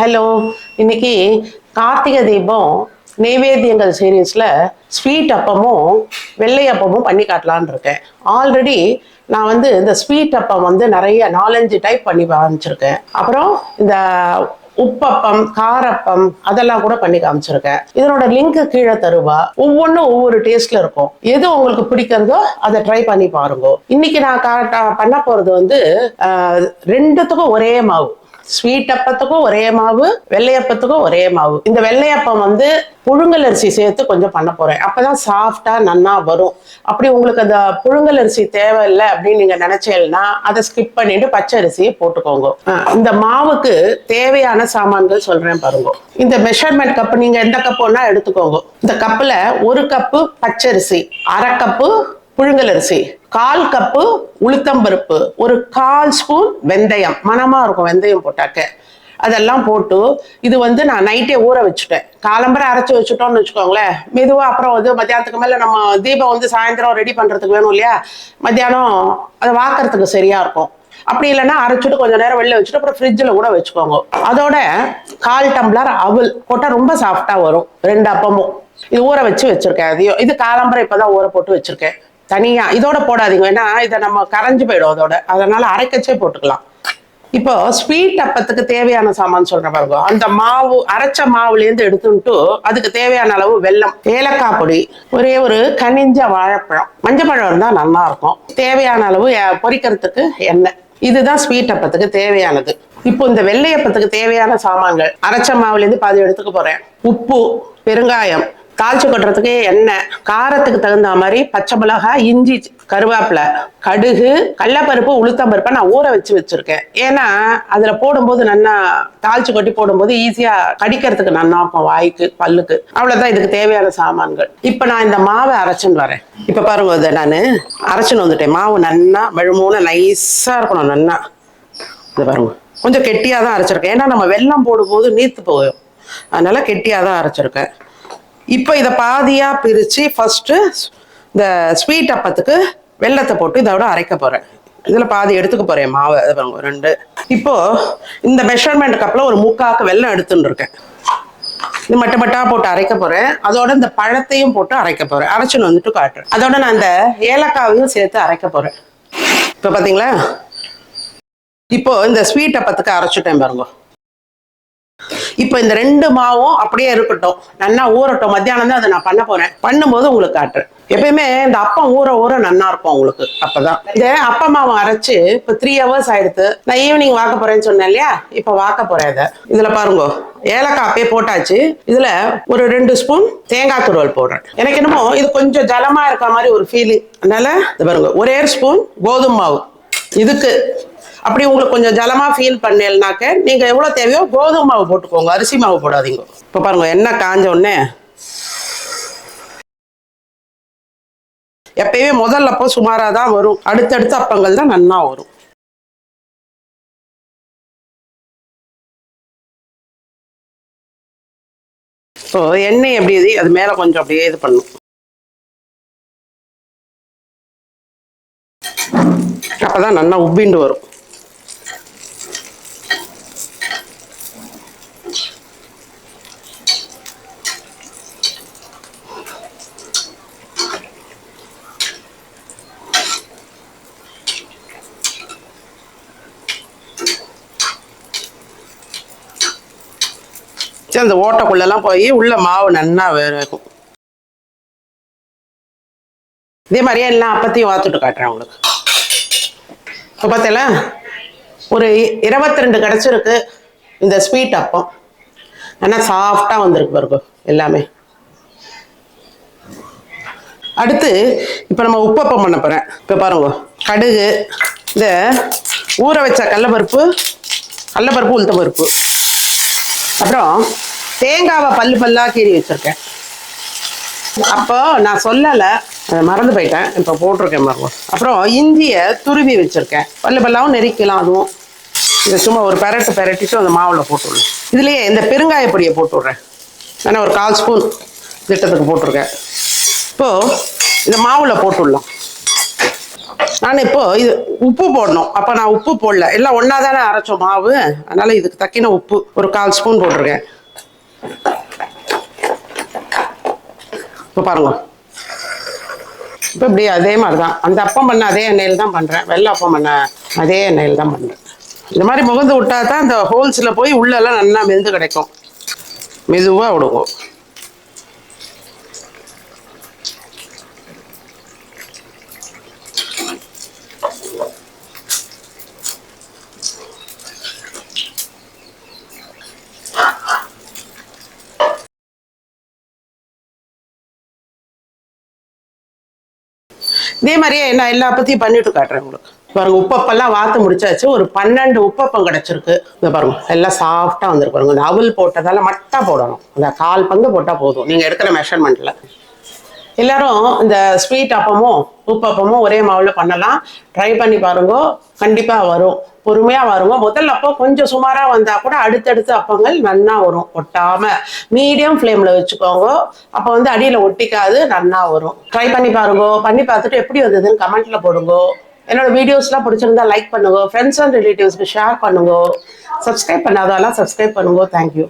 Hello இன்னைக்கு கார்த்திகை தீபம் நெய்வேத்தியங்கள் சீரீஸில் sweet அப்பமும் வெள்ளை அப்பமும் பண்ணி காட்டலான்னு இருக்கேன். ஆல்ரெடி நான் வந்து இந்த ஸ்வீட் அப்பம் வந்து நிறைய நாலஞ்சு டைப் பண்ணி காமிச்சிருக்கேன். அப்புறம் இந்த உப்பப்பம் காரப்பம் அதெல்லாம் கூட பண்ணி காமிச்சிருக்கேன். இதனோட லிங்க் கீழே தருவா. ஒவ்வொன்றும் ஒவ்வொரு டேஸ்ட்ல இருக்கும். எது உங்களுக்கு பிடிக்கிறதோ அதை ட்ரை பண்ணி பாருங்க. இன்னைக்கு நான் பண்ண போறது வந்து ரெண்டுத்துக்கும் ஒரே மாவு. ஸ்வீட் அப்பத்துக்கும் ஒரே மாவு வெள்ளையப்பத்துக்கும் ஒரே மாவு. இந்த வெள்ளையப்பம் வந்து புழுங்கல் அரிசி சேர்த்து கொஞ்சம் பண்ண போறேன். அப்பதான் சாஃப்டா நன்னா வரும். அப்படி உங்களுக்கு அந்த புழுங்கல் அரிசி தேவையில்லை அப்படின்னு நீங்க நினைச்சீங்கன்னா அதை ஸ்கிப் பண்ணிட்டு பச்சை அரிசியை போட்டுக்கோங்க. இந்த மாவுக்கு தேவையான சாமான்கள் சொல்றேன் பாருங்க. இந்த மெஷர்மெண்ட் கப் நீங்க எந்த கப்புன்னா எடுத்துக்கோங்க. இந்த கப்புல ஒரு கப்பு பச்சரிசி அரை கப்பு புழுங்கல் அரிசி. கால் கப்பு உளுத்தம்பருப்பு ஒரு கால் ஸ்பூன் வெந்தயம். மனமாக இருக்கும் வெந்தயம் போட்டாக்க. அதெல்லாம் போட்டு இது வந்து நான் நைட்டே ஊற வச்சுட்டேன். காலம்பரை அரைச்சி வச்சுட்டோம்னு வச்சுக்கோங்களேன். மெதுவாக அப்புறம் வந்து மத்தியானத்துக்கு மேலே நம்ம தீபம் வந்து சாயந்தரம் ரெடி பண்ணுறதுக்கு வேணும் இல்லையா? மத்தியானம் அதை வாக்குறதுக்கு சரியாக இருக்கும். அப்படி இல்லைன்னா அரைச்சிட்டு கொஞ்ச நேரம் வெளில வச்சுட்டு அப்புறம் ஃப்ரிட்ஜில் கூட வச்சுக்கோங்க. அதோட கால் டம்ளர் அவல் போட்டால் ரொம்ப சாஃப்டாக வரும். ரெண்டு அப்பமும். இது ஊற வச்சு வச்சுருக்கேன். அதையும். இது காலம்பரை இப்பதான் ஊற போட்டு வச்சுருக்கேன். தனியா இதோட போடாதீங்க. ஏன்னா இதை நம்ம கரைஞ்சு போயிடும் அதோட. அதனால அரைக்கச்சே போட்டுக்கலாம். இப்போ ஸ்வீட் அப்பத்துக்கு தேவையான சாமான் சொல்ற பாருங்க. அந்த மாவு அரைச்ச மாவுலேருந்து எடுத்துட்டு அதுக்கு தேவையான அளவு வெல்லம் ஏலக்காய் பொடி ஒரே ஒரு கனிஞ்ச வாழைப்பழம். மஞ்சப்பழம் இருந்தா நல்லா இருக்கும் தேவையான அளவு பொரிக்கிறதுக்கு எண்ணெய். இதுதான் ஸ்வீட் அப்பத்துக்கு தேவையானது. இப்போ இந்த வெள்ளையப்பத்துக்கு தேவையான சாமான்கள் அரைச்ச மாவுலேருந்து பாதி எடுத்துக்க போறேன். உப்பு பெருங்காயம் தாளிச்சு கொட்டுறதுக்கு எண்ணெய் காரத்துக்கு தகுந்த மாதிரி பச்சை மிளகாய் இஞ்சி கருவேப்பிலை கடுகு கடலப்பருப்பு உளுத்தம்பருப்பை நான் ஊற வச்சு வச்சுருக்கேன். ஏன்னா அதில் போடும்போது நல்லா தாளிச்சு கொட்டி போடும்போது ஈஸியாக கடிக்கிறதுக்கு நல்லா இருக்கும் வாய்க்கு பல்லுக்கு. அவ்வளோதான் இதுக்கு தேவையான சாமான்கள். இப்போ நான் இந்த மாவை அரைச்சின்னு வரேன். இப்போ பாருங்க இதை நான் அரைச்சின்னு வந்துட்டேன். மாவு நல்லா மெழுமூணு நைஸாக இருக்கணும் நல்லா. இது பாருங்க. கொஞ்சம் கெட்டியாக தான் அரைச்சிருக்கேன். ஏன்னா நம்ம வெள்ளம் போடும்போது நீத்து போகும். அதனால் கெட்டியாக தான் அரைச்சிருக்கேன். இப்போ இதை பாதியாக பிரித்து ஃபஸ்ட்டு இந்த ஸ்வீட் அப்பத்துக்கு வெல்லத்தை போட்டு இதோட அரைக்க போகிறேன் இதில் பாதி எடுத்துக்க போகிறேன் மாவு. இது பாருங்க ரெண்டு. இப்போது இந்த மெஷர்மெண்ட் கப்பில் ஒரு முக்காக்கு வெல்லம் எடுத்துன்னு இருக்கேன். இது மட்ட மட்டா போட்டு அரைக்க போகிறேன் அதோட இந்த பழத்தையும் போட்டு அரைக்க போகிறேன் அரைச்சுன்னு வந்துட்டு காட்டுறேன். அதோட நான் இந்த ஏலக்காவையும் சேர்த்து அரைக்க போகிறேன் இப்போ பார்த்தீங்களா இப்போ இந்த ஸ்வீட் அப்பத்துக்கு அரைச்சிட்டேன் பாருங்க. இப்போ இந்த ரெண்டு மாவும் அப்படியே இருக்கட்டும். நல்லா ஊறட்டும். மத்தியானம் தான் அதை நான் பண்ண போறேன். பண்ணும்போது உங்களுக்கு காட்டுறேன். எப்பயுமே இந்த அப்பம் ஊற ஊற நன்னா இருக்கும் உங்களுக்கு. அப்பதான். இந்த அப்ப மாவு அரைச்சு இப்போ த்ரீ ஹவர்ஸ் ஆயிடுத்து. நான் ஈவினிங் வாக்க போறேன்னு சொன்னேன் இல்லையா? இப்போ வாக்க போறேன் இதை. இதுல பாருங்க. ஏலக்காய் அப்படியே போட்டாச்சு. இதுல ஒரு ரெண்டு ஸ்பூன் தேங்காய் துருவல் போடுறேன். எனக்கு என்னமோ இது கொஞ்சம் ஜலமா இருக்க மாதிரி ஒரு ஃபீலிங் அதனால இது பாருங்க. ஒரே ஸ்பூன் கோதுமை மாவு. இதுக்கு அப்படி உங்களுக்கு கொஞ்சம் ஜலமா ஃபீல் பண்ணலனாக்க நீங்க எவ்வளவு தேவையோ கோதுமை மாவு போட்டுக்கோங்க அரிசி மாவு போடாதீங்க. இப்போ பாருங்க என்ன காஞ்ச உடனே எப்பயுமே முதல்ல அப்போ சுமாராக தான் வரும். அடுத்தடுத்த அப்பங்கள் தான் நன்னா வரும். ஸோ எண்ணெய் எப்படி இது? அது மேலே கொஞ்சம் அப்படியே இது பண்ணும். அப்பதான் நல்லா உப்பிண்டு வரும். வச்சு அந்த ஓட்டைக்குள்ளெல்லாம் போய் உள்ள மாவு நன்னா வேகும் இதே மாதிரியே எல்லாம் அப்பத்தையும் வாத்துட்டு காட்டுறேன் உங்களுக்கு. இப்போ பார்த்தல ஒரு இருபத்தி ரெண்டு கிடச்சிருக்கு இந்த ஸ்வீட் அப்பம். ஆனால் சாஃப்டாக வந்திருக்கு பாருங்க எல்லாமே. அடுத்து இப்போ நம்ம உப்பப்பம் பண்ண போகிறேன் இப்போ பாருங்க கடுகு இந்த ஊற வச்ச கடலப்பருப்பு கடலப்பருப்பு உளுத்த பருப்பு. அப்புறம் தேங்காவை பல்லு பல்லாக கீறி வச்சுருக்கேன். அப்போ நான் சொல்லலை மறந்து போயிட்டேன். இப்போ போட்டிருக்கேன் அப்புறம் இஞ்சியை துருவி வச்சுருக்கேன். பல்லு பல்லாவும் நெரிக்கலாம் அதுவும். இதை சும்மா ஒரு பெரட்டு பெரட்டிட்டு அந்த மாவில் போட்டுவிடலாம் இதுலேயே இந்த பெருங்காய பொடியை போட்டு விட்றேன் நான் ஒரு கால் ஸ்பூன் திட்டத்துக்கு போட்டிருக்கேன். இப்போது இந்த மாவில் போட்டுடலாம். நான் இப்போ இது உப்பு போடணும். அப்போ நான் உப்பு போடல. எல்லாம் ஒன்றா தானே அரைச்சோம் மாவு. அதனால இதுக்கு தக்கின உப்பு ஒரு கால் ஸ்பூன் போட்டிருக்கேன். இப்போ பாருங்க. இப்போ இப்படி அதே மாதிரி தான் அந்த அப்பம் பண்ண அதே எண்ணெயில் தான் பண்ணுறேன் வெள்ளை அப்பம் பண்ண அதே எண்ணெயில் தான் பண்ணுறேன் இந்த மாதிரி முகந்து விட்டா தான் அந்த ஹோல்ஸில் போய் உள்ளெல்லாம் நல்லா மெழுந்து கிடைக்கும். மெதுவாக விடுவோம். இதே மாதிரியே நான் எல்லா பத்தியும் பண்ணிட்டு காட்டுறேன் உங்களுக்கு. பாருங்க உப்பப்பெல்லாம் வாத்து முடிச்சாச்சு. ஒரு பன்னெண்டு உப்பப்பம் கிடைச்சிருக்கு. இந்த பாருங்க எல்லாம் சாஃப்டா வந்துருக்கு பாருங்க. இந்த அவல் போட்டதால மட்டா போடணும். இந்த கால் பங்கு போட்டா போதும். நீங்க எடுக்கிற மெஷர்மெண்ட்ல எல்லாரும் இந்த ஸ்வீட் அப்பமும் உப்பப்பமும் ஒரே மாவுல பண்ணலாம். ட்ரை பண்ணி பாருங்க. கண்டிப்பா வரும். பொறுமையா வருங்க. முதல் அப்போ கொஞ்சம் சுமாரா வந்தா கூட அடுத்தடுத்து அப்பங்கள் நன்னா வரும். ஒட்டாம. மீடியம் ஃப்ளேம்ல வச்சுக்கோங்க. அப்போ வந்து அடியில ஒட்டிக்காது நன்னா வரும். ட்ரை பண்ணி பாருங்க. பண்ணி பார்த்துட்டு எப்படி வந்ததுன்னு கமெண்ட்ல போடுங்க. என்னோட வீடியோஸ்லாம் பிடிச்சிருந்தா லைக் பண்ணுங்க. ஃப்ரெண்ட்ஸ் அண்ட் ரிலேட்டிவ்ஸ்க்கு ஷேர் பண்ணுங்க. சப்ஸ்கிரைப் பண்ணாதெல்லாம் சப்ஸ்கிரைப் பண்ணுங்க. Thank you